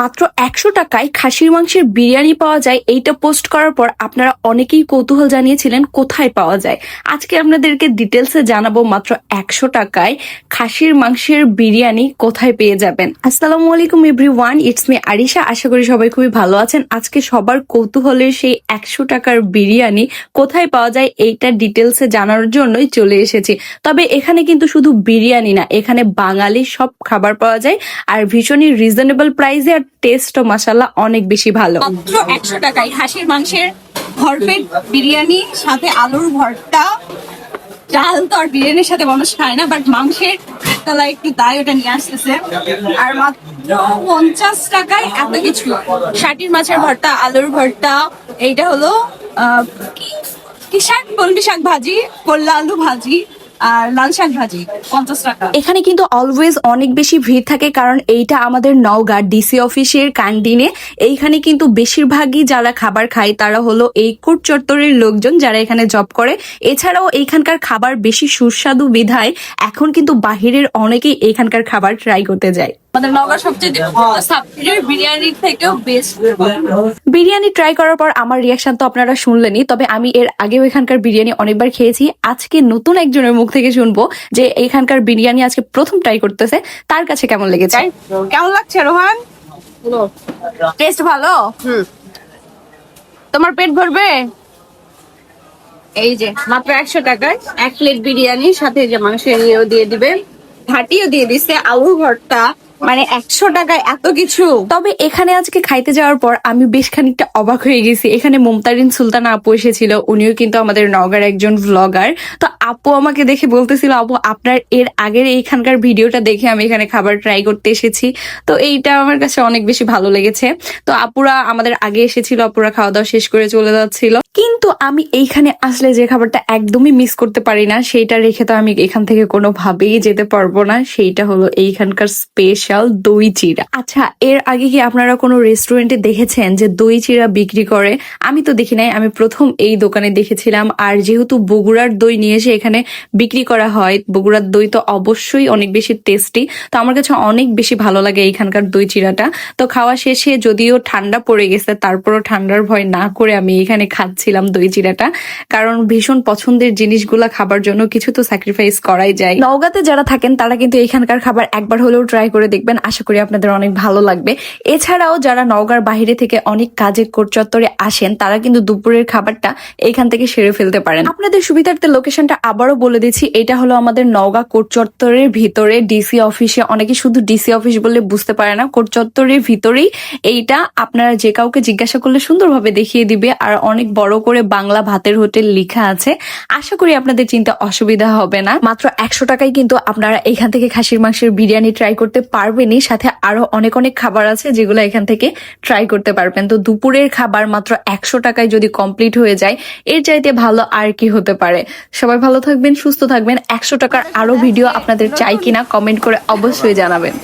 মাত্র একশো টাকায় খাসির মাংসের বিরিয়ানি পাওয়া যায়। এইটা পোস্ট করার পর আপনারা অনেকেই কৌতূহল জানিয়েছিলেন, কোথায় পাওয়া যায়? আজকে আপনাদেরকে ডিটেলসে জানাব মাত্র একশো টাকায় খাসির মাংসের বিরিয়ানি কোথায় পেয়ে যাবেন। আসসালামু আলাইকুম everyone it's me Arisha আশা করি সবাই খুবই ভালো আছেন। আজকে সবার কৌতূহলের সেই একশো টাকার বিরিয়ানি কোথায় পাওয়া যায়, এইটা ডিটেলসে জানার জন্যই চলে এসেছি। তবে এখানে কিন্তু শুধু বিরিয়ানি না, এখানে বাঙালি সব খাবার পাওয়া যায়। আর ভীষণই রিজনেবল প্রাইসে আর টেস্টও মাসাল্লাহ অনেক বেশি ভালো। মাত্র একশো টাকায় খাসির মাংসের ভরপেট বিরিয়ানি, সাথে আলুর ভর্তা। ডাল তো আর বিরিয়ানির সাথে মানুষ খায় না বাট মাংসের তলা একটু দায় ওটা নিয়ে আসতেছে। আর মাত্র পঞ্চাশ টাকায় এত কিছু। ষাটির মাছের ভর্তা, আলুর ভর্তা, এইটা হলো কি শাক? কলমি শাক ভাজি করলা আলু ভাজি। আর লাল ভাজি, পঞ্চাশ টাকা। এখানে কিন্তু অলওয়েজ অনেক বেশি ভিড় থাকে, কারণ এইটা আমাদের নওগাঁ ডিসি অফিসের ক্যান্টিনে এইখানে কিন্তু বেশিরভাগই যারা খাবার খায়, তারা হলো এই কোট চত্বরের লোকজন যারা এখানে জব করে। এছাড়াও এইখানকার খাবার বেশি সুস্বাদু বিধায় এখন কিন্তু বাহিরের অনেকেই এখানকার খাবার ট্রাই করতে যায়। আমাদের নগর সবচেয়ে সাবপ্রিয় বিরিয়ানির থেকেও বেস্ট বিরিয়ানি ট্রাই করার পর আমার রিয়াকশন তো আপনারা শুনলেনই তবে আমি এর আগেও এখানকার বিরিয়ানি অনেকবার খেয়েছি। আজকে নতুন একজনের মুখ থেকে শুনব যে এখানকার বিরিয়ানি আজকে প্রথম ট্রাই করতেছে। তার কাছে কেমন লেগেছে? কেমন লাগছে রোহান? টেস্ট ভালো? তোমার পেট ভরবে? এই যে মাত্র একশো টাকায় এক প্লেট বিরিয়ানি সাথে যে মাংসের ইয়েও দিয়ে দিবে ঘাটিও দিয়ে দিছে আলুর ভর্তা মানে একশো টাকায় এত কিছু? তবে এখানে আজকে খাইতে যাওয়ার পর আমি বেশ খানিকটা অবাক হয়ে গেছি। এখানে মুমতারিন সুলতানা আপু এসেছিল, উনিও কিন্তু আমাদের নগার একজন ভ্লগার তো আপু আমাকে দেখে বলতেছিল, আপু, আপনার এর আগের এইখানকার ভিডিওটা দেখে আমি এখানে খাবার ট্রাই করতে এসেছি। তো এইটা আমার কাছে অনেক বেশি ভালো লেগেছে। তো আপুরা আমাদের আগে এসেছিল, আপুরা খাওয়া দাওয়া শেষ করে চলে যাচ্ছিল। কিন্তু আমি এইখানে আসলে যে খাবারটা একদমই মিস করতে পারি না, সেইটা রেখে তো আমি এখান থেকে কোনোভাবেই যেতে পারব না। সেইটা হলো এইখানকার স্পেশাল দই চিড়া আচ্ছা এর আগে কি আপনারা কোনো রেস্টুরেন্টে দেখেছেন যে দই চিড়া বিক্রি করে? আমি তো দেখি নাই, আমি প্রথম এই দোকানে দেখেছিলাম। আর যেহেতু বগুড়ার দই নিয়ে এসে এখানে বিক্রি করা হয়, বগুড়ার দই তো অবশ্যই অনেক বেশি টেস্টি তো আমার কাছে অনেক বেশি ভালো লাগে এইখানকার দই চিড়াটা তো খাওয়া শেষে যদিও ঠান্ডা পড়ে গেছে, তারপরও ঠান্ডার ভয় না করে আমি এখানে খাচ্ছিলাম দই চিড়াটা কারণ ভীষণ পছন্দের জিনিসগুলা খাবার জন্য কিছু তো স্যাক্রিফাইস করাই যায়। নওগাঁতে যারা থাকেন, তারা কিন্তু এখানকার খাবার একবার হলেও ট্রাই করে দেখবেন, আশা করি আপনাদের অনেক ভালো লাগবে। এছাড়াও যারা নওগাঁর বাইরে থেকে অনেক কাজে কোট চত্বরে আসেন, তারা কিন্তু দুপুরের খাবারটা এখান থেকে সেরে ফেলতে পারেন। আপনাদের সুবিধার্থে লোকেশনটা আবারও বলে দিচ্ছি, এটা হলো আমাদের নওগাঁ কোট চত্বরের ভিতরে ডিসি অফিসে। অনেকে শুধু ডিসি অফিস বলে বুঝতে পারে না কোট চত্বরের ভিতরেই এইটা আপনারা যে কাউকে জিজ্ঞাসা করলে সুন্দরভাবে দেখিয়ে দিবে, আর অনেক বড় করে বাংলা ভাতের হোটেল লেখা আছে। আশা করি আপনাদের চিন্তা অসুবিধা হবে না। মাত্র একশো টাকায় কিন্তু আপনারা এখান থেকে খাসির মাংসের বিরিয়ানি ট্রাই করতে পারবেনই। সাথে আরও অনেক অনেক খাবার আছে যেগুলো এখান থেকে ট্রাই করতে পারবেন। তো দুপুরের খাবার মাত্র একশো টাকায় যদি কমপ্লিট হয়ে যায় এর চাইতে ভালো আর কি হতে পারে। সবাই ভালো থাকবেন সুস্থ থাকবেন। একশো টাকার আরও ভিডিও আপনাদের চাই কিনা কমেন্ট করে অবশ্যই জানাবেন।